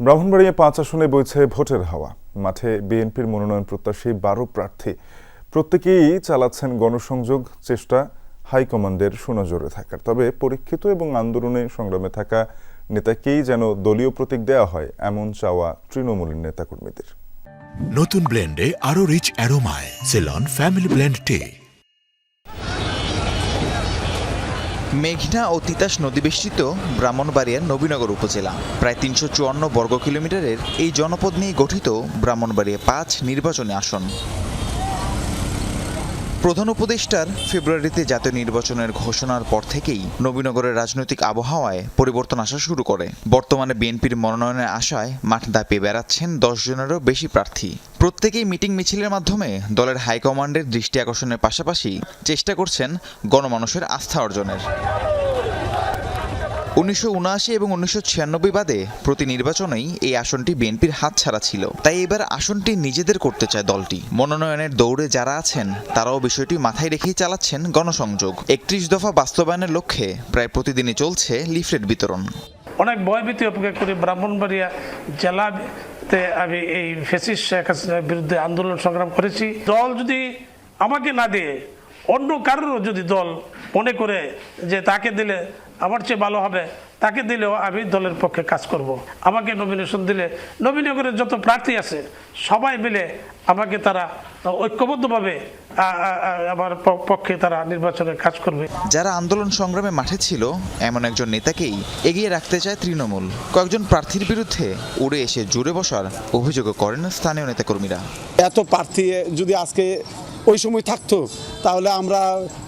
ব্রাহ্মণবাড়িয়া পাঁচ আসনে বইছে ভোটের হাওয়া। মাঠে বিএনপির মনোনয়ন প্রত্যাশী বারো প্রার্থী। প্রত্যেকেই চালাচ্ছেন গণসংযোগ, চেষ্টা হাইকমান্ডের সুনজরে থাকার। তবে পরীক্ষিত এবং আন্দোলনে সংগ্রামে থাকা নেতাকেই যেন দলীয় প্রতীক দেওয়া হয়, এমন চাওয়া তৃণমূলের নেতাকর্মীদের। নতুন ব্লেন্ডে আরও রিচ অ্যারোমায়, সেলন, ফ্যামিলি ব্লেন্ড টে। মেঘনা ও তিতাস নদীবেষ্টিত ব্রাহ্মণবাড়িয়ার নবীনগর উপজেলা। প্রায় তিনশো চুয়ান্ন বর্গ কিলোমিটারের এই জনপদ নিয়ে গঠিত ব্রাহ্মণবাড়িয়া পাঁচ নির্বাচনী আসন। প্রধান উপদেষ্টার ফেব্রুয়ারিতে জাতীয় নির্বাচনের ঘোষণার পর থেকেই নবীনগরের রাজনৈতিক আবহাওয়ায় পরিবর্তন আসা শুরু করে। বর্তমানে বিএনপির মনোনয়নের আশায় মাঠ দাপিয়ে বেড়াচ্ছেন দশ জনেরও বেশি প্রার্থী। প্রত্যেকেই মিটিং মিছিলের মাধ্যমে দলের হাইকমান্ডের দৃষ্টি আকর্ষণের পাশাপাশি চেষ্টা করছেন গণমানুষের আস্থা অর্জনের। উনিশশো উনআশি এবং উনিশশো ছিয়ানব্বই বাদে প্রতি নির্বাচনেই এই আসনটি বিএনপির হাতছাড়া ছিল। তাই এবার আসনটি নিজেদের করতে চায় দলটি। মনোনয়নের দৌড়ে যারা আছেন, তারাও বিষয়টি মাথায় রেখেই চালাচ্ছেন গণসংযোগ। একত্রিশ দফা বাস্তবায়নের লক্ষ্যে প্রায় প্রতিদিনই চলছে লিফলেট বিতরণ। অনেক ভয়ভীতি অপেক্ষা করে ব্রাহ্মণবাড়িয়া জেলাতে আমি এই ফেসিস বিরুদ্ধে আন্দোলন সংগ্রাম করেছি। দল যদি আমাকে না দিয়ে অন্য কারোরও যদি দল মনে করে যে তাকে দিলে আমার চেয়ে ভালো হবে তাকে দিলেও আমি দলের পক্ষে কাজ করব। আমাকে নমিনেশন দিলে নবীনগরের যত প্রার্থী আছে সবাই মিলে আমাকে তারা ঐক্যবদ্ধভাবে আমার পক্ষে তারা নির্বাচনের কাজ করবে। যারা আন্দোলন সংগ্রামে মাঠে ছিল এমন একজন নেতাকেই এগিয়ে রাখতে চায় তৃণমূল। কয়েকজন প্রার্থীর বিরুদ্ধে উড়ে এসে জুড়ে বসার অভিযোগও করেন স্থানীয় নেতাকর্মীরা। এত প্রার্থী যদি আজকে ওই সময় থাকতো তাহলে আমরা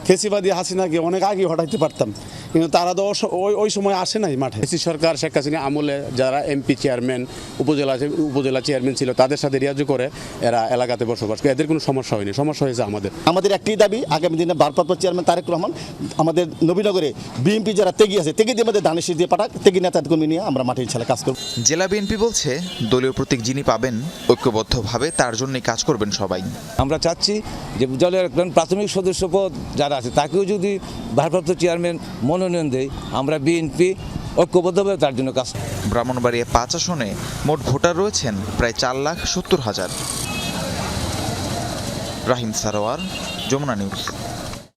ফেসিবাদী হাসিনাকে অনেক আগে হটাইতে পারতাম। কিন্তু তারা তো ওই ওই সময় আসে নাই মাঠে। এসি সরকার শেখ হাসিনা আমলে যারা এমপি চেয়ারম্যান উপজেলা উপজেলা চেয়ারম্যান ছিল তাদের সাথে রিয়াজু করে এরা এলাকাতে বসবাস করে। এদের কোনো সমস্যা হয়নি। সমস্যা হয়েছে আমাদের। আমাদের একটি দাবি আগামী দিনে ভারপ্রাপ্ত চেয়ারম্যান তারেক রহমান আমাদের নবীনগরে বিএনপি যারা তেগি আছে তেগি দিয়ে আমাদের দানেশি দিয়ে পাঠাক। তেগি নেতা কর্মী নিয়ে আমরা মাঠে ছেলে কাজ করব। জেলা বিএনপি বলছে দলীয় প্রতীক যিনি পাবেন ঐক্যবদ্ধভাবে তার জন্যই কাজ করবেন সবাই। আমরা চাচ্ছি যে দলের একজন প্রাথমিক সদস্য পদ যারা আছে তাকেও যদি ভারপ্রাপ্ত চেয়ারম্যান মনোনয়ন দেয় আমরা বিএনপি ঐক্যবদ্ধভাবে তার জন্য কাজ। ব্রাহ্মণবাড়িয়া পাঁচ আসনে মোট ভোটার রয়েছেন প্রায় চার লাখ সত্তর হাজার রাহিম সারোয়ার, যমুনা নিউজ